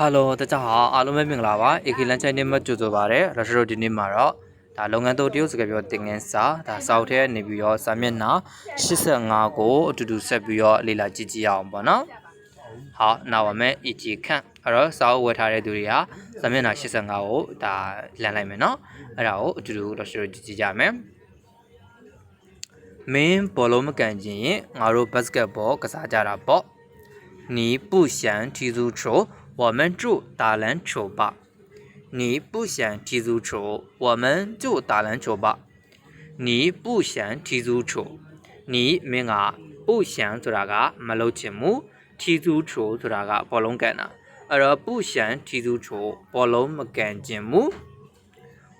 ဟယ်လိုတကြဟာအားလုံးပဲမင်္ဂလာပါ AK Land Channel မှာကြိုဆိုပါရစေရရှိတို့ဒီနေ့မှာတော့ဒါလုပ်ငန်းသုံးတရုတ်စကားပြောတင်ငင်းစာဒါစောက်ထဲနေပြီးတော့စာမျက်နှာ85ကိုအတူတူဆက်ပြီးတော့လေ့လာကြည့်ကြရအောင်ပေါ့နော်ဟာနာပါမယ် EG ခန့်အဲ့တော့စာအုပ်ဝယ်ထားတဲ့သူတွေဟာစာမျက်နှာ85ကိုဒါလန်လိုက်မယ်နော်အဲ့ဒါကိုအတူတူတော့ရှိတို့ကြည့်ကြကြမယ်မင်းဘောလုံးမကန်ချင်ရင်ငါတို့ဘတ်စကတ်ဘောကစားကြတာပေါ့နီပူရှန်ထီစုချို 我们就打篮球吧。你不想踢足球，我们就打篮球吧。你不想踢足球，你မင်းက不想ဆိုတာကမလုပ်ချင်ဘူး踢足球ဆိုတာကဘောလုံးကန်တာအဲ့တော့不想踢足球ဘောလုံးမကန်ချင်ဘူး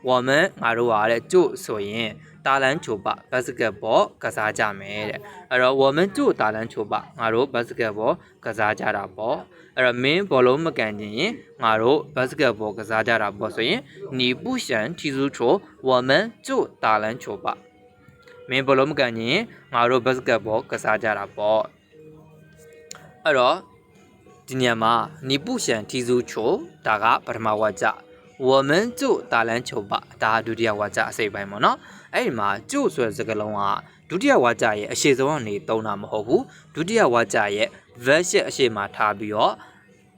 我们ငါတို့ကတဲ့ကျို့ဆိုရင် တာလန်ချိုပဘတ်စကတ်ဘောကစားကြမယ်တဲ့အဲ့တော့ဝမန်ကျိုတာလန်ချိုပငါတို့ဘတ်စကတ်ဘောကစားကြတာပေါ့အဲ့တော့မင်းဘောလုံးမကန်ခြင်းရင်ငါတို့ဘတ်စကတ်ဘောကစားကြတာပေါ့ဆိုရင်နီပူရှန်တီဇူချိုဝမန်ကျိုတာလန်ချိုပမင်းဘောလုံးမကန်ခြင်းရင်ငါတို့ဘတ်စကတ်ဘောကစားကြတာပေါ့အဲ့တော့ဒီညမှာနီပူရှန်တီဇူချိုဒါကပထမဝါကျ ဝမန်ကျုတာလန်ချုပ်ပါဒါဒုတိယဝါကျအစိပ်ပိုင်းပေါ့နော်အဲ့ဒီမှာကျုဆိုတဲ့စကားလုံးကဒုတိယဝါကျရဲ့အရှိဆုံးအနေသုံးတာမဟုတ်ဘူးဒုတိယဝါကျရဲ့ version အရှိမှာထားပြီးတော့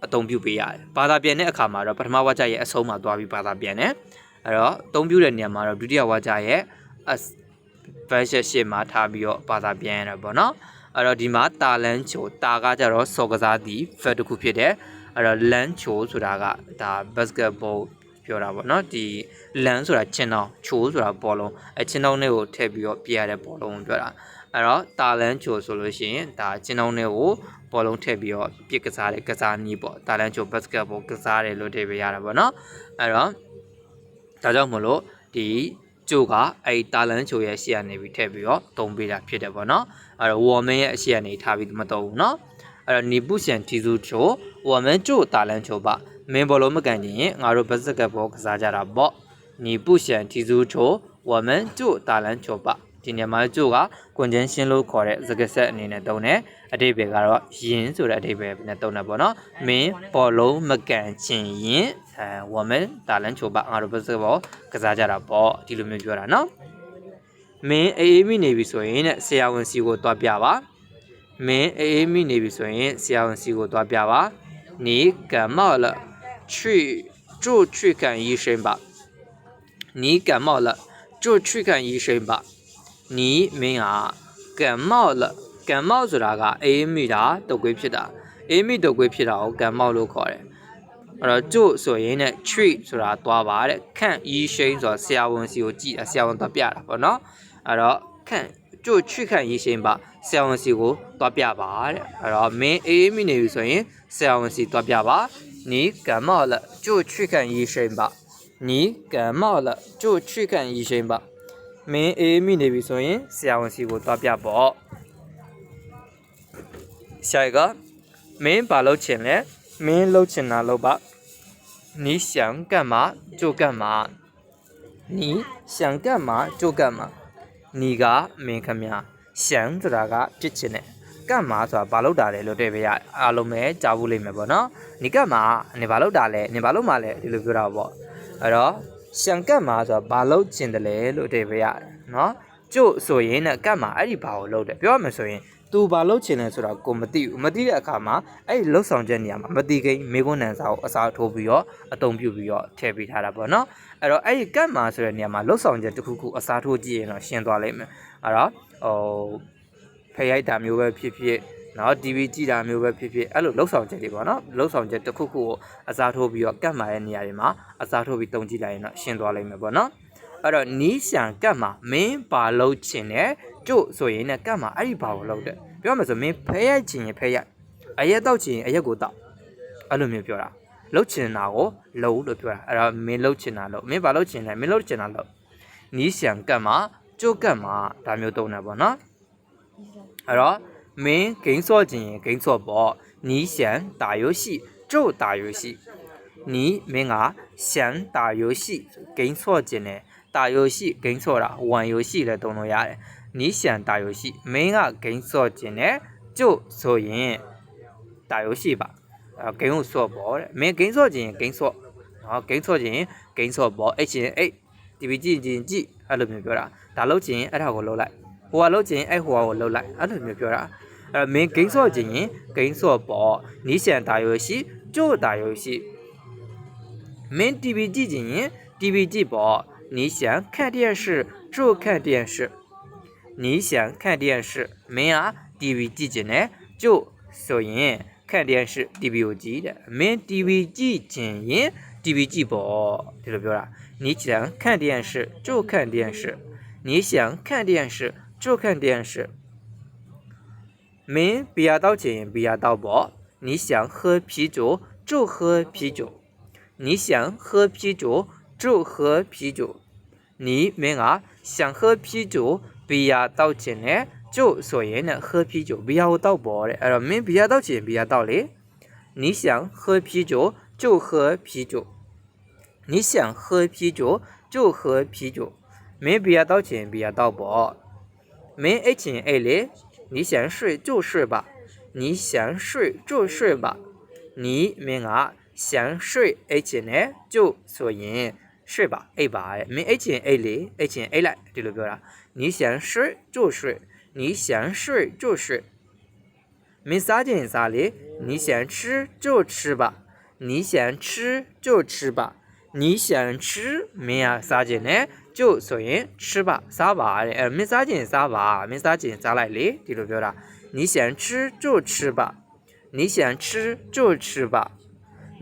အသုံးပြုပေးရတယ်ဘာသာပြန်တဲ့အခါမှာတော့ပထမဝါကျရဲ့အဆုံးမှာသွားပြီးဘာသာပြန်တယ်အဲ့တော့အသုံးပြုတဲ့နေရာမှာတော့ဒုတိယဝါကျရဲ့ version ရှေ့မှာထားပြီးတော့ဘာသာပြန်ရတာပေါ့နော်အဲ့တော့ဒီမှာတာလန်ချိုတာကကြတော့စော်ကစားသည် verb တစ်ခုဖြစ်တယ်အဲ့တော့ lunch ဆိုတာကဒါ basketball ပြောတာပေါ့နော်ဒီလန်ဆိုတာချင်းတောင်ချိုးဆိုတာဘောလုံးအချင်းတောင်တွေကိုထည့်ပြီးတော့ပြရတဲ့ဘောလုံးကိုပြောတာအဲ့တော့တာလန်ချိုဆိုလို့ရှိရင်ဒါချင်းတောင်တွေကိုဘောလုံးထည့်ပြီးတော့ပြစ်ကစားတဲ့ကစားနည်းပေါ့တာလန်ချိုဘတ်စကတ်ဘောကစားတယ်လို့ထည့်ပြရတာပေါ့နော်အဲ့တော့ဒါကြောင့်မလို့ဒီကျိုးကအဲဒီတာလန်ချိုရဲ့ရှေ့ကနေပြီးထည့်ပြီးတော့သုံးပေးတာဖြစ်တယ်ပေါ့နော်အဲ့တော့ဝေါ်မင်းရဲ့အရှေ့ကနေထားပြီးမသုံးဘူးနော်အဲ့တော့နီပုရှန်တီစုချိုဝေါ်မင်းကျိုးတာလန်ချိုပါ မင်းဘောလုံးမကန်ချင်ရင်ငါတို့ဘတ်စကတ်ဘောကစားကြတာပေါ့ညီပုရှန်တီဇူချိုဝမန်ကျိုတာလန်ချိုပါဒီနေမှာကျိုကကွန်ဂျန်ရှင်းလို့ခေါ်တဲ့စကားဆက်အနေနဲ့သုံးတယ်အတိပ္ပယ်ကတော့ယင်ဆိုတဲ့အတိပ္ပယ်နဲ့သုံးတယ်ပေါ့နော်မင်းဘောလုံးမကန်ချင်ရင်ဝမန်တာလန်ချိုပါငါတို့ဘတ်စကတ်ဘောကစားကြတာပေါ့ဒီလိုမျိုးပြောတာနော်မင်းအေးအေးမိနေပြီဆိုရင်တဲ့ဆရာဝန်စီကိုတွားပြပါမင်းအေးအေးမိနေပြီဆိုရင်ဆရာဝန်စီကိုတွားပြပါနေကမ္မလ 去就去看医生吧。你感冒了就去看医生吧。你မင်းက感冒了感冒ဆိုတာကအေးမိတာတုပ်ကွေးဖြစ်တာအေးမိတုပ်ကွေးဖြစ်တာကို感冒လို့ခေါ်တယ်အဲ့တော့ကျို့ဆိုရင်ね treat ဆိုတာသွားပါတဲ့ခန့်医生ဆိုတာဆရာဝန်စီကိုကြည့်တာဆရာဝန်သွားပြတာပေါ့နော်အဲ့တော့ခန့်ကျို့ treat ခန့်医生ပါဆရာဝန်စီကိုသွားပြပါတဲ့အဲ့တော့မင်းအေးမိနေပြီဆိုရင်ဆရာဝန်စီသွားပြပါ 你感冒了就去看医生吧你感冒了就去看医生吧မင်းအေးမိနေပြီဆိုရင်ဆရာဝန်စီကိုသွားပြပေါ့下一个မင်းဘာလုပ်ချင်လဲမင်းလုပ်ချင်တာလုပ်ပါ你想干嘛就干嘛你想干嘛就干嘛你ကမင်းခမညာ想ဆိုတာကဖြစ်ချင်တယ် ကတ်မာဆိုတာဘာလို့တာလဲလို့တွေ့ပြရအားလုံးပဲကြားဖို့လိမ့်မယ်ပေါ့နော်နီကတ်မာနေဘာလို့တာလဲနေဘာလို့မာလဲဒီလိုပြောတာပေါ့အဲ့တော့ရှန်ကတ်မာဆိုတာဘာလို့ကျင်တယ်လဲလို့တွေ့ပြရနော်ကျို့ဆိုရင်နဲ့ကတ်မာအဲ့ဒီဘာကိုလုပ်တယ်ပြောရမယ်ဆိုရင်သူဘာလုပ်ချင်လဲဆိုတော့ကိုမသိဘူးမသိတဲ့အခါမှာအဲ့ဒီလှုပ်ဆောင်ချက်နေရာမှာမသိခင်မေခွန်းနံစာကိုအစားထိုးပြီးတော့အသုံးပြုပြီးတော့ထည့်ပေးထားတာပေါ့နော်အဲ့တော့အဲ့ဒီကတ်မာဆိုတဲ့နေရာမှာလှုပ်ဆောင်ချက်တစ်ခုခုအစားထိုးကြည့်ရင်တော့ရှင်းသွားလိမ့်မယ်အဲ့တော့ဟို ဖရိုက်တာမျိုးပဲဖြစ်ဖြစ်နော် TV ကြည့်တာမျိုးပဲဖြစ်ဖြစ်အဲ့လိုလှုပ်ဆောင်ချက်တွေပေါ့နော်လှုပ်ဆောင်ချက်တစ်ခုခုကိုအစားထိုးပြီးတော့ကတ်မှာရဲ့နေရာတွေမှာအစားထိုးပြီးတုံကြည့်လိုက်ရင်တော့ရှင်းသွားလိမ့်မယ်ပေါ့နော်အဲ့တော့နီးရှံကတ်မှာမင်းပါလို့ချင်တယ်ကျို့ဆိုရင်လည်းကတ်မှာအဲ့ဒီဘာကိုလုပ်တယ်ပြောမယ်ဆိုမင်းဖဲရိုက်ချင်ရင်ဖဲရိုက်အရက်တော့ချင်ရင်အရက်ကိုတောက်အဲ့လိုမျိုးပြောတာလှုပ်ချင်တာကိုလှုပ်လို့ပြောတာအဲ့တော့မင်းလှုပ်ချင်တာလှုပ်မင်းဘာလှုပ်ချင်လဲမင်းလှုပ်ချင်တာလှုပ်နီးရှံကတ်မှာကျို့ကတ်မှာဒါမျိုးတုံးတယ်ပေါ့နော် အဲ့တော့မင်းဂိမ်းဆော့ခြင်းရင်ဂိမ်းဆော့ပေါ့နီးရှံ打游戏就打游戏你မင်းက想打游戏ဂိမ်းဆော့ခြင်းနဲ့打游戏ဂိမ်းဆော့တာ玩游戏လည်းတုံးလို့ရတယ်你想打游戏မင်းကဂိမ်းဆော့ခြင်းနဲ့就ဆိုရင်打游戏吧 အဲဂိမ်းကိုဆော့ပေါ့တဲ့မင်းဂိမ်းဆော့ခြင်းဂိမ်းဆော့နော်ဂိမ်းဆော့ခြင်းဂိမ်းဆော့ပေါ့အဲ့ချင်းအဲ့ဒီပီကြည့်ခြင်းကြည့်အဲ့လိုမျိုးပြောတာဒါလုပ်ခြင်းအဲ့ဒါကိုလုပ်လိုက် ဟိုကလုပ်ခြင်းအဲ့ဟိုကကိုလုပ်လိုက်အဲ့လိုမျိုးပြောတာအဲ့မင်းဂိမ်းဆော့ခြင်းဂိမ်းဆော့ပေါ့နီးရှန်တာ游戏就打游戏မင်း TV ကြည့်ခြင်း TV ကြည့်ပေါ့你想看电视就看电视你想看电视မင်းอ่ะ TV ကြည့်ခြင်းနဲ့就ဆိုရင်看电视 TV ကိုကြည့်တဲ့မင်း TV ကြည့်ခြင်းရင် TV ကြည့်ပေါ့ဒီလိုပြောတာ你想看电视就看电视你想看电视 就看电视。没不要到紧，不要到薄。你想喝啤酒就喝啤酒，你想喝啤酒就喝啤酒。你们啊，想喝啤酒不要到紧嘞，就所以呢，喝啤酒不要到薄嘞。哎、呃，不要到紧，不要到嘞。你想喝啤酒就喝啤酒，你想喝啤酒就喝啤酒，没必要到紧，不要到薄。没爱情爱恋，你想睡就睡吧，你想睡就睡吧，你明啊，想睡爱情呢就所以睡吧，诶吧，没爱情爱恋，爱情爱来，对了，个了，你想睡就睡，你想睡就睡，没啥点三力，你想吃就吃吧，你想吃就吃吧，你想吃没啊啥点呢？င်တယ်ကျုပ်ဆိုရင်吃吧စားပါတဲ့အဲမင်းစားချင်စားပါမင်းစားချင်စားလိုက်လေဒီလိုပြောတာ你想吃就吃吧你想吃就吃吧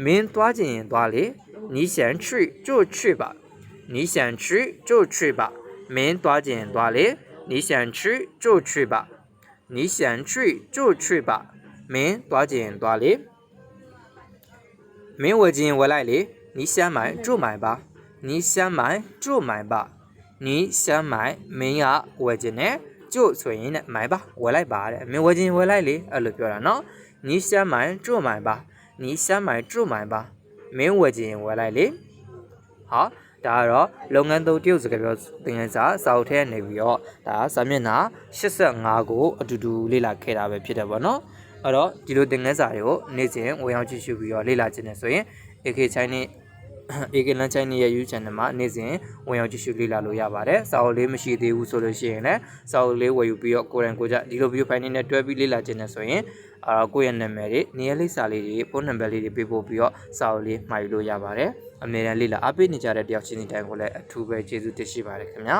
မင်းသွားချင်ရင်သွားလေ你想去就去吧你想去就去吧မင်းသွားချင်ရင်သွားလေ你想去就去吧你想去就去吧မင်းသွားချင်ရင်သွားလေမင်းဝယ်ချင်ရင်ဝယ်လိုက်လေ你想买就买吧 你想买就买吧你想买မင်းကဝယ်ချင်တယ်ကျို့ဆိုရင်လည်း买吧ဝယ်လိုက်ပါတဲ့မင်းဝယ်ချင်ဝယ်လိုက်လေအဲ့လိုပြောတာနော်你想买就买吧你想买就买吧မင်းဝယ်ချင်ရင်ဝယ်လိုက်လေဟာဒါကတော့လုပ်ငန်းသုံးတရုတ်စကားပြောသင်ခန်းစာစာအုပ်ထဲနေပြီးတော့ဒါစာမျက်နှာ85ကိုအတူတူလေ့လာခဲ့တာပဲဖြစ်တယ်ပေါ့နော်အဲ့တော့ဒီလိုသင်ခန်းစာတွေကိုနေ့စဉ်ဝင်ရောက်ကြည့်ရှုပြီးတော့လေ့လာခြင်းနဲ့ဆိုရင် AK Chinese AK Lunch Channel ရဲ့ YouTube channel မှာနေ့စဉ်ဝင်ရောက်ကြည့်ရှုလေ့လာလို့ရပါတယ်စာအုပ်လေးမရှိသေးဘူးဆိုလို့ရှိရင်လည်းစာအုပ်လေးဝယ်ယူပြီးတော့ကိုယ်တိုင်ကိုယ်ကြဒီလို video file နဲ့တွဲပြီးလေ့လာခြင်းနဲ့ဆိုရင်အာကိုယ့်ရဲ့နာမည်တွေနေရာလိပ်စာလေးတွေဖုန်းနံပါတ်လေးတွေပေးပို့ပြီးတော့စာအုပ်လေးမှာယူလို့ရပါတယ်အမြဲတမ်းလေ့လာအားပေးနေကြတဲ့တယောက်ချင်းစီတိုင်းကိုလည်းအထူးပဲကျေးဇူးတင်ရှိပါတယ်ခင်ဗျာ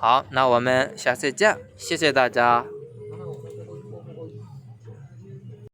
好，那我们下次见，谢谢大家。